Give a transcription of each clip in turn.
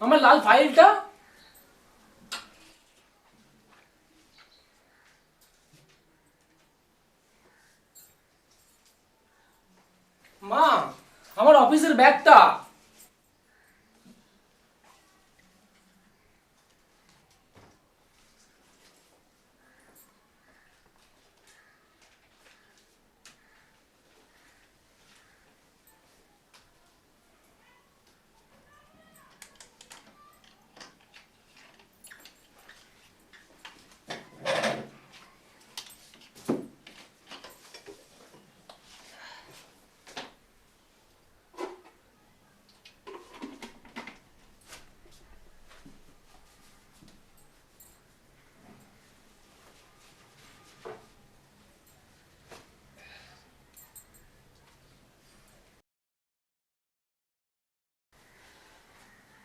আমার লাল ফাইলটা মা আমার অফিসের ব্যাগটা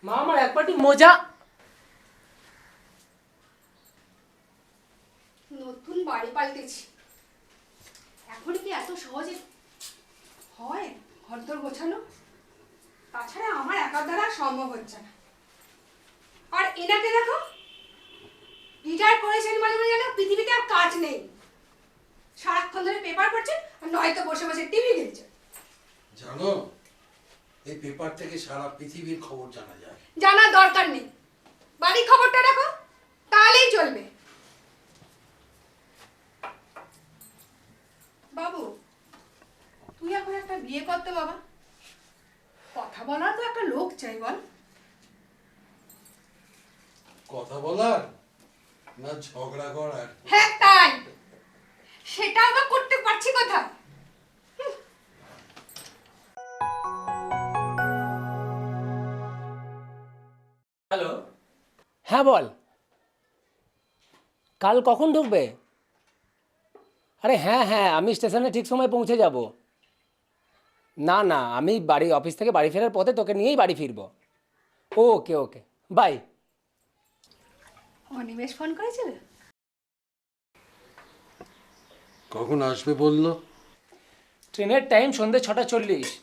মা আমার এক পাটি মোজা। নতুন বাড়ি পাল্টেছি। এখন কি এত সহজে হয় ঘরদোর গোছানো? তাছাড়া আমার একার দ্বারা সম্ভব হচ্ছে না। আর এনাকে দেখো রিটায়ার করেছেন মানে মানে যেন পৃথিবীতে আর কাজ নেই। সারাক্ষণ ধরে পেপার পড়ছে আর নয়তো বসে বসে টিভি দেখছে। জানো এই পেপার থেকে সারা পৃথিবীর খবর জানা যায়। জানার দরকার নেই। বাড়ির খবরটা রাখো তাহলেই চলবে। বাবু তুই এখন একটা বিয়ে করতে বাবা। কথা বলার তো একটা লোক চাই বল। কথা বলার? না ঝগড়া করার? হ্যাঁ তাই। সেটা আমরা করতে পারছি কোথায়? হ্যাঁ বল। কাল কখন ঢুকবে? আরে হ্যাঁ হ্যাঁ আমি স্টেশনে ঠিক সময় পৌঁছে যাব। না না আমি বাড়ি অফিস থেকে বাড়ি ফেরার পথে তোকে নিয়েই বাড়ি ফিরবো। Okay okay bye. Animesh phone করেছিল? কখন আসবে বলল? ট্রেনের টাইম সন্ধ্যে ছটা চল্লিশ।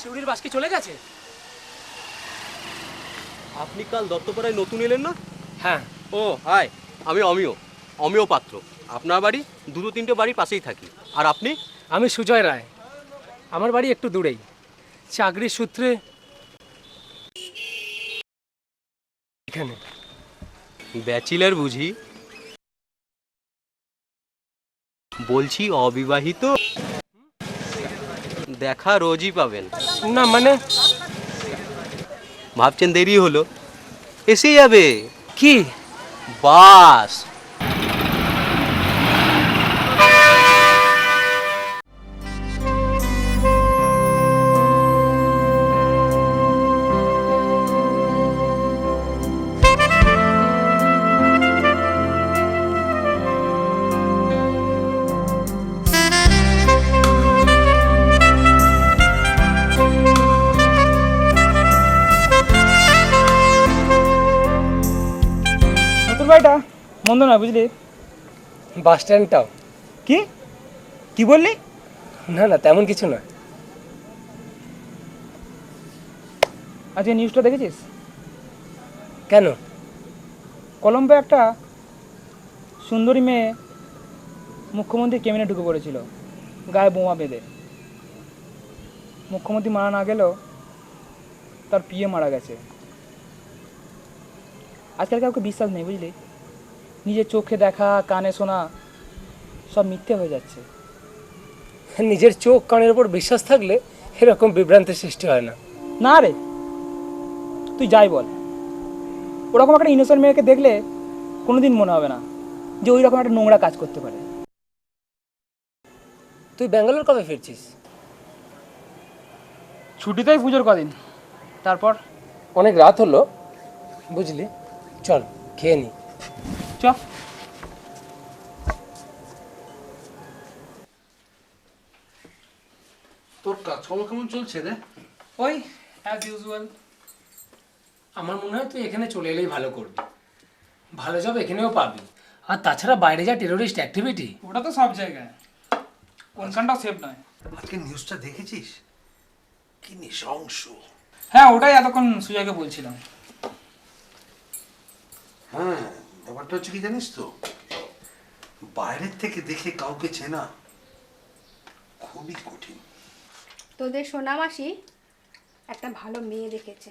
শিউরির বাস কি চলে গেছে? আপনি কাল দত্তপাড়ায় নতুন এলেন না? হ্যাঁ। ও হাই আমি অমিয় অমিয় পাত্র। আপনার বাড়ি দুটো তিনটে বাড়ির পাশেই থাকি। আর আপনি? আমি সুজয় রায়। আমার বাড়ি একটু দূরেই। চাকরির সূত্রে এখানে। ব্যাচিলার বুঝি। বলছি অবিবাহিত। দেখা রোজই পাবেন। না মানে? ভাবছেন দেরি হলো। এসে যাবে। কি? বাস। মন্দ না বুঝলি? বাস স্ট্যান্ডটাও। কি? কি বললি? না না তেমন কিছু না আজকে নিউজটা দেখেছিস? কেন? কলম্বো একটা সুন্দরী মেয়ে মুখ্যমন্ত্রী কেবিনে ঢুকে পড়েছিল গায়ে বোমা বেঁধে। মুখ্যমন্ত্রী মারা না গেলেও তার পিয়ে মারা গেছে। আজকাল কাউকে বিশ্বাস নেই বুঝলি? নিজের চোখে দেখা কানে শোনা সব মিথ্যে হয়ে যাচ্ছে। নিজের চোখ কানের উপর বিশ্বাস থাকলে এরকম বিভ্রান্তির সৃষ্টি হয় না। না রে তুই যাই বল। ওরকম একটা ইনোসেন্ট মেয়েকে দেখলে কোনোদিন মনে হবে না যে ওই রকম একটা নোংরা কাজ করতে পারে। তুই ব্যাঙ্গালোর কবে ফিরছিস? ছুটিতেই পুজোর কদিন। তারপর? অনেক রাত হলো বুঝলি? চল খেয়ে নি। চ। তোর কাজকর্ম কেমন চলছে রে? ওই অ্যাজ ইউজুয়াল আমার মনে হয় তুই এখানে চলে এলেই ভালো করবি। ভালো জব এখানেও পাবি। আর তাছাড়া বাইরে যা টেরোরিস্ট অ্যাক্টিভিটি ওটা তো সব জায়গায়। কোনখানটাও সেফ নয়। আজকে নিউজটা দেখেছিস? কি নৃশংস। হ্যাঁ ওটাই এতক্ষণ সুজয়কে বলছিলাম। হ্যাঁ ব্যাপারটা হচ্ছে কি জানিস তো? বাইরের থেকে দেখে কাউকে চেনা খুবই কঠিন। তোদের সোনা মাসি একটা ভালো মেয়ে দেখেছে।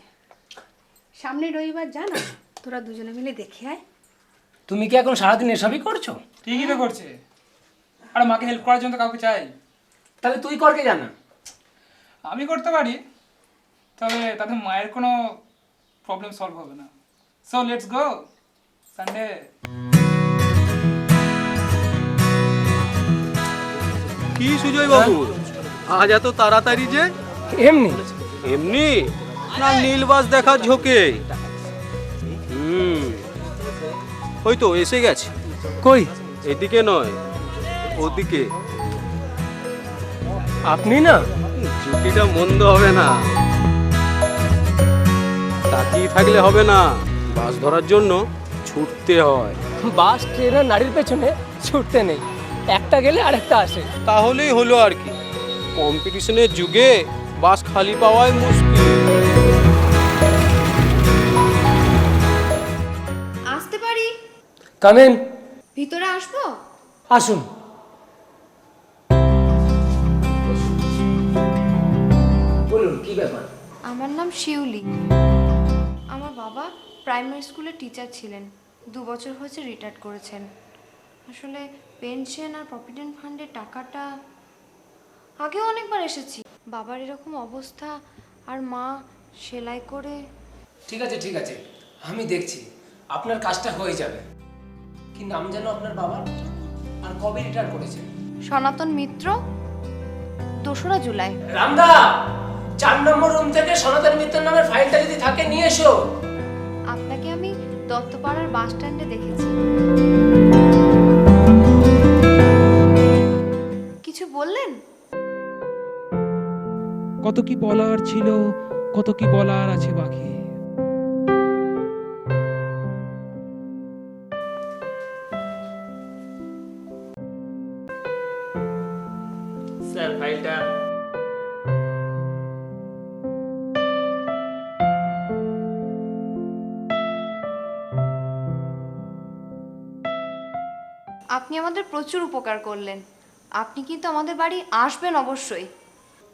সামনে রবিবার জানা? তোরা দুজনে মিলে দেখে আয়। তুমি কি এখন সারাদিন এসবই করছ? ঠিকই তো করছে। আর মাকে হেল্প করার জন্য তো কাউকে চাই। তাহলে তুই করকে জানা? আমি করতে পারি। তবে তাতে মায়ের কোনো প্রবলেম সলভ হবে না। সো লেটস গো সানডে কি সুজয় বাবু? আজ এত তাড়াতাড়ি যে? এমনি। এমনি? না নীলবাস দেখার ঝোঁকে। হুম। ওই তো এসে গেছে। কই? এদিকে নয় ওদিকে। আপনি না? জুটিটা মন্দ হবে না। তাকিয়ে থাকলে হবে না। বাস ধরার জন্য ছুটতে হয়। বাস ট্রেন আর নারীর পেছনে ছুটতে নেই। একটা গেলে আরেকটা আসে। তাহলেই হলো আর কি। কম্পিটিশনের যুগে বাস খালি পাওয়াই মুশকিল। আসতে পারি? কামেন ভিতরে আসব? আসুন। বলুন কি ব্যাপার? আমার নাম শিউলি। আমার বাবা প্রাইমারি স্কুলে টিচার ছিলেন। দু বছর হয়েছে রিটায়ার করেছেন। আসলে পেনশন আর প্রভিডেন্ট ফান্ডের টাকাটা আগেও অনেকবার এসেছি। বাবার এরকম অবস্থা আর মা সেলাই করে ঠিক আছে ঠিক আছে। আমি দেখছি। আপনার কাজটা হয়ে যাবে। কি নাম যেন আপনার বাবার? আর কবে রিটায়ার করেছে সনাতন মিত্র দোসরা জুলাই। রামদা! চার নম্বর রুম থেকে সনাতন মিত্র নামের ফাইলটা যদি থাকে নিয়ে এসো। দত্তপাড়ার বাস স্ট্যান্ডে দেখেছি। কিছু বললেন? কত কি বলার ছিল, কত কি বলার আছে বাকি প্রচুর উপকার করলেন। আপনি কিন্তু আমাদের বাড়ি আসবেন অবশ্যই।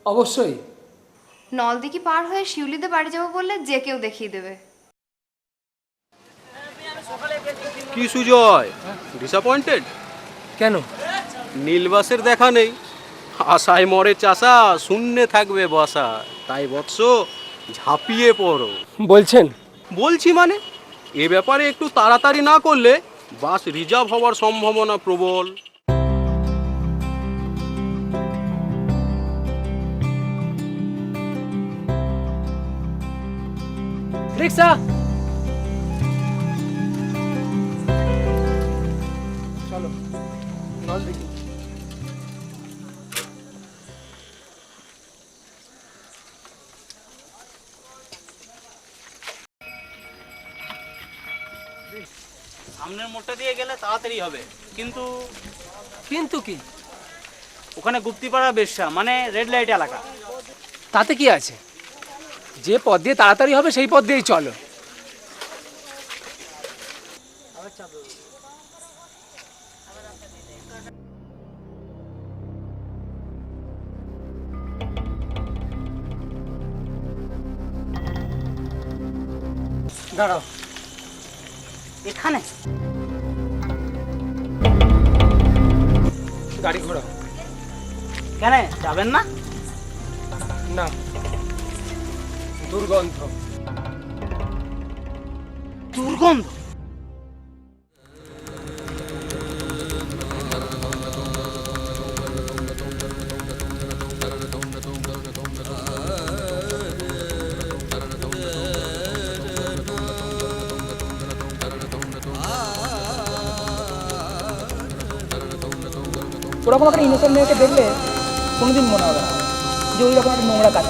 অবশ্যই। নলদিঘি পার হয়ে শিউলিতে বাড়ি যাব বললে যে কেউ দেখিয়ে দেবে। কি সুজয়? ডিসঅ্যাপয়েন্টেড কেন? নীলবাসের দেখা নেই। আশায় মরে চাষা শূন্যে থাকবে বসা। তাই বৎস ঝাঁপিয়ে পড়ো। বলছেন? বলছি মানে? এ ব্যাপারে একটু তাড়াতাড়ি না করলে বাস রিজার্ভ হওয়ার সম্ভাবনা প্রবল। রিক্সা! চলো মোড়টা দিয়ে গেলে তাড়াতাড়ি হবে। কিন্তু কিন্তু কি? ওখানে গুপ্তিপাড়া বেশ্যা মানে রেড লাইট এলাকা। তাতে কি আছে? যে পথ দিয়ে তাড়াতাড়ি হবে সেই পথ দিয়েই চলো। দাঁড়াও। এখানে? গাড়ি ঘোড়া। কেন যাবেন না? না। দুর্গন্ধ। দুর্গন্ধ? ওরকম একটা ইনোসেন্ট মেয়েকে দেখলে কোনোদিন মনে হবে না যে ওই রকম একটা নোংরা কাজ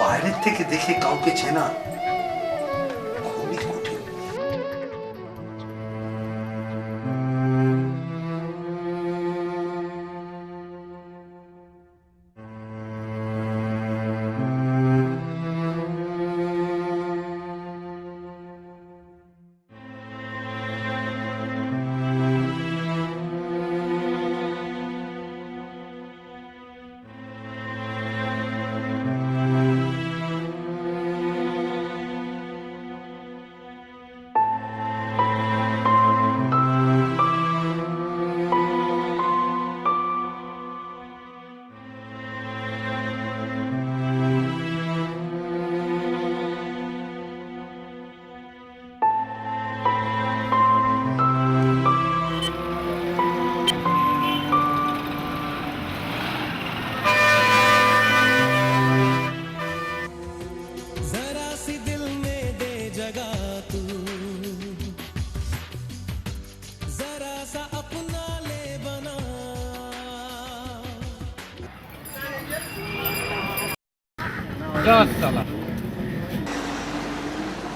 বাইরের থেকে দেখে কাউকে চেনা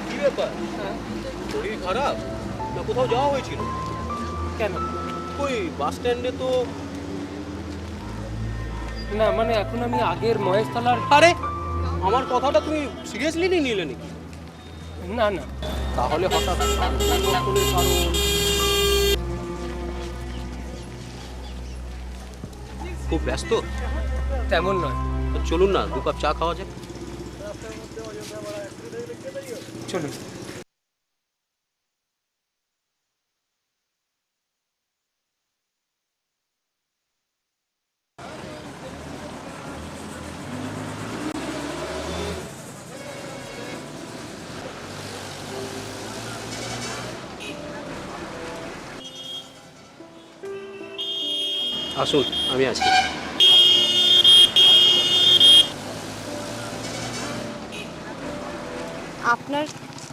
কি ব্যাপার? শরীর খারাপ? না কোথাও যাওয়া হয়েছিল? কেন? ওই বাস স্ট্যান্ডে তো না মানে এখন আমি আগের মহেশতলার আরে আমার কথাটা তুমি সিরিয়াসলি নিলে নাকি? না না। তাহলে হঠাৎ স্থান পরিবর্তনের কারণ খুব ব্যস্ত? তেমন নয়। চলুন না দু কাপ চা খাওয়া যাক। চলুন। আসুন আমি আছি। আপনার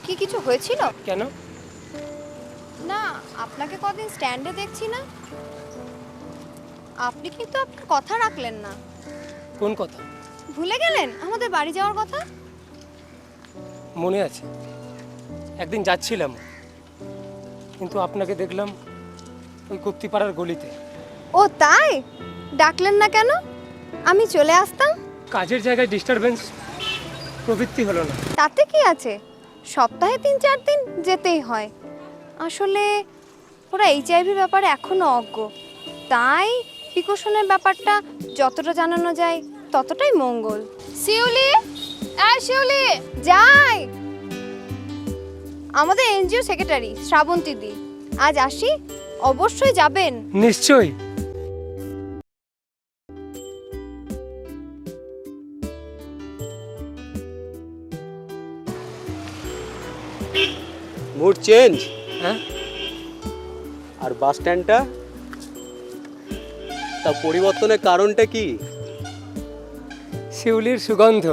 কি কিছু হয়েছিল? কেন? না আপনাকে কদিন স্ট্যান্ডে দেখছি না। আপনি কিন্তু আপনার কথা রাখলেন না। কোন কথা? ভুলে গেলেন আমাদের বাড়ি যাওয়ার কথা? মনে আছে। একদিন যাচ্ছিলাম কিন্তু আপনাকে দেখলাম ওই গুপ্তিপাড়ার গলিতে। ও তাই? ডাকলেন না কেন? আমি চলে আসতাম। কাজের জায়গায় ডিস্টারবেন্স প্রবৃত্তি হলো না। তাতে কি আছে? সপ্তাহে তিন চার দিন যেতেই হয়। আসলে ওরা এইচআইভি ব্যাপারে এখনও অজ্ঞ। তাই প্রিকশনের ব্যাপারটা যতটা জানানো যায় ততটাই মঙ্গল। শিউলি! হ্যাঁ শিউলি! যাই! আমাদের এনজিও সেক্রেটারি শ্রাবন্তী দি আজ আসি? অবশ্যই যাবেন। নিশ্চয়ই। চেঞ্জ হ্যাঁ? আর বাস স্ট্যান্ডটা তা পরিবর্তনের কারণটা কি? শিউলির সুগন্ধ।